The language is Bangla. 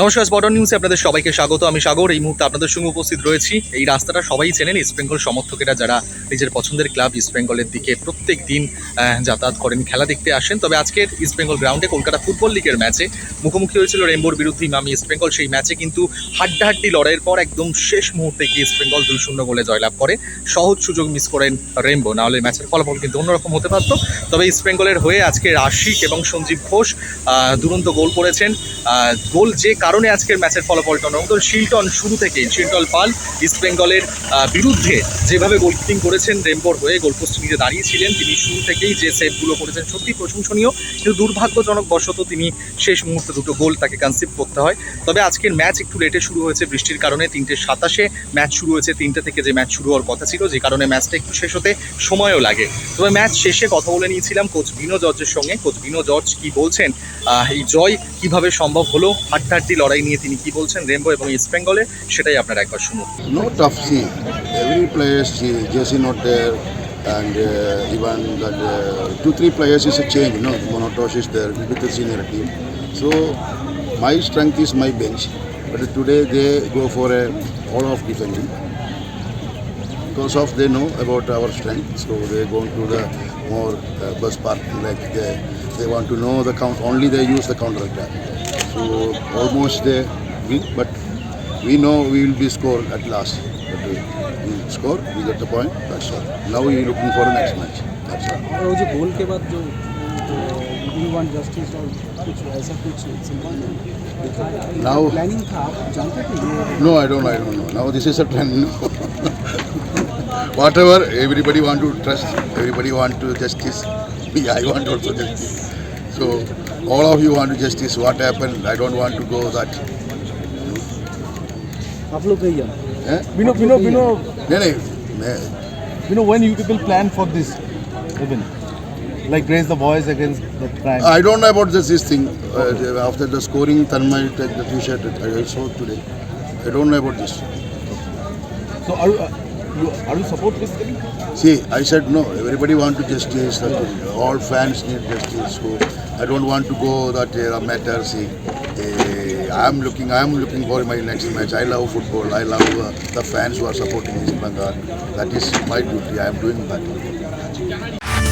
নমস্কার স্পটন নিউজে আপনাদের সবাইকে স্বাগত। আমি সাগর, এই মুহূর্তে আপনাদের সঙ্গে উপস্থিত রয়েছি। এই রাস্তাটা সবাই চেনেন ইস্ট বেঙ্গল সমর্থকেরা যারা নিজের পছন্দের ক্লাব ইস্ট বেঙ্গলের দিকে প্রত্যেক দিন যাতায়াত করেন, খেলা দেখতে আসেন। তবে আজকের ইস্ট বেঙ্গল গ্রাউন্ডে কলকাতা ফুটবল লিগের ম্যাচে মুখোমুখি হয়েছিল রেমবোর বিরুদ্ধে ইমামি ইস্ট বেঙ্গল সেই ম্যাচে কিন্তু হাড্ডাহাড্ডি লড়াইয়ের পর একদম শেষ মুহূর্তে গিয়ে ইস্ট বেঙ্গল দুই শূন্য গোলে জয়লাভ করে। সহজ সুযোগ মিস করেন রেমবো নাহলে ম্যাচের ফলাফল কিন্তু অন্যরকম হতে পারত। তবে ইস্ট বেঙ্গলের হয়ে আজকে আশিক এবং সঞ্জীব ঘোষ দুরন্ত গোল করেছেন। গোল যে কারণে আজকের ম্যাচের ফলাফলটা অন্যরকম শিলটন শুরু থেকেই শিলটন পাল ইস্ট বেঙ্গলের বিরুদ্ধে যেভাবে গোলকিপিং করেছেন রেমবোর হয়ে গোলপোস্ট নিয়ে দাঁড়িয়েছিলেন, তিনি শুরু থেকেই যে সেভগুলো করেছেন সত্যি প্রশংসনীয় কিন্তু দুর্ভাগ্যজনক বশত তিনি শেষ মুহূর্তে দুটো গোল তাকে কনসিভ করতে হয়। তবে আজকের ম্যাচ একটু লেটে শুরু হয়েছে বৃষ্টির কারণে, তিনটে সাতাশে ম্যাচ শুরু হয়েছে, তিনটে থেকে যে ম্যাচ শুরু হওয়ার কথা ছিল, যে কারণে ম্যাচটা একটু শেষ হতে সময়ও লাগে। তবে ম্যাচ শেষে কথা বলে নিয়েছিলাম কোচ বিনো জর্জের সঙ্গে। কোচ বিনো জর্জ কি বলছেন? এই জয় কীভাবে সম্ভব হলো হাড্ডাহাড্ডি লড়াই নিয়ে তিনি কি বলছেন রেমবো এবং ইস্ট বেঙ্গলে সেটাই আপনারা একবার শুনুন tough see. Every player, see, Jesse not there, and uh, even that uh, two three players is a change. You know, Monotosh is there with the senior team. So my strength is my bench, but today they go for a all of defending because of they know about our strength. So they go to the more uh, bus part like they they want to know the count. Only they use the counter attack. So almost they win, but we know we will be scored at last. But we, we score, we get the point. That's all. Now we are looking for the next match. That's all. और वो जो गोल के बाद जो यू वांट जस्टिस और कुछ ऐसा कुछ सिंपल Now, प्लानिंग था आप जानते थे no, I don't, I don't know. Now this is a trend. Whatever everybody want to trust, everybody want to justice. Me, I want also justice. So all of you want to justice. What happened? I don't want to go that. आप लोग कहिए Eh? Bino, Bino, Bino, No, no, no. Bino, when you people plan for this event? Like raise the voice against the crime. I don't know about this, this thing. Okay. Uh, after the scoring, Tanmay take the t-shirt. I saw today. I don't know about this. so are uh, are you support this thing? See, I said no. Everybody want to justice. All fans need justice. So I don't want to go that uh, matter. See, uh, I'm looking. I'm looking for my next match. I love football. I love uh, the fans who are supporting East Bengal. That is my duty. I am doing that.